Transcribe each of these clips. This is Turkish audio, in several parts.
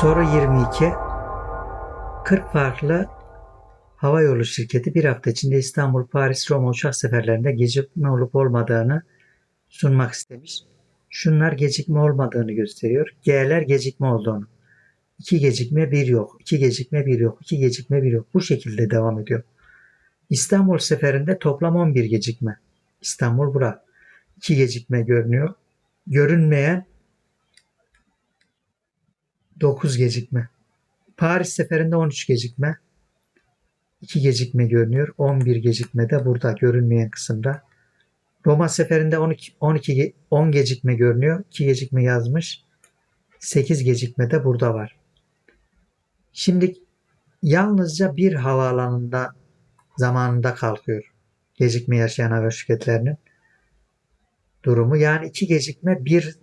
Soru 22. 40 farklı havayolu şirketi bir hafta içinde İstanbul, Paris, Roma uçak seferlerinde gecikme olup olmadığını sunmak istemiş. Şunlar gecikme olmadığını gösteriyor. G'ler gecikme olduğunu. 2 gecikme 1 yok. 2 gecikme 1 yok. 2 gecikme 1 yok. Bu şekilde devam ediyor. İstanbul seferinde toplam 11 gecikme. İstanbul bura. 2 gecikme görünüyor. Görünmeyen 9 gecikme. Paris seferinde 13 gecikme. 2 gecikme görünüyor. 11 gecikme de burada görünmeyen kısımda. Roma seferinde 12, 12 ge- 10 gecikme görünüyor. 2 gecikme yazmış. 8 gecikme de burada var. Şimdi yalnızca bir havaalanında zamanında kalkıyor. Gecikme yaşayan hava şirketlerinin durumu. Yani iki gecikme bir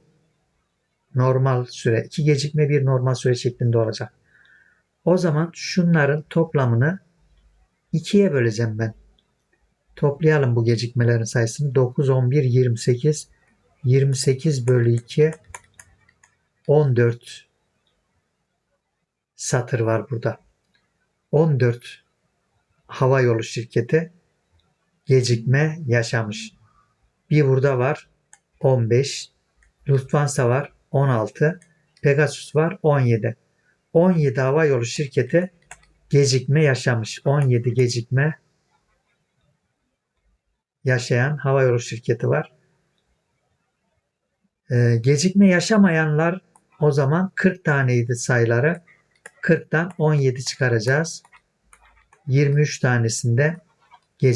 normal süre. iki gecikme bir normal süre şeklinde olacak. O zaman şunların toplamını ikiye böleceğim ben. Toplayalım bu gecikmelerin sayısını. 9, 11, 28. 28 bölü 2 14 satır var burada. 14 hava yolu şirketi gecikme yaşamış. Bir burada var 15. Lufthansa var 16. Pegasus var 17. 17 hava yolu şirketi gecikme yaşamış. 17 gecikme yaşayan hava yolu şirketi var. Ee, gecikme yaşamayanlar o zaman 40 taneydi sayıları. 40'tan 17 çıkaracağız. 23 tanesinde gecikme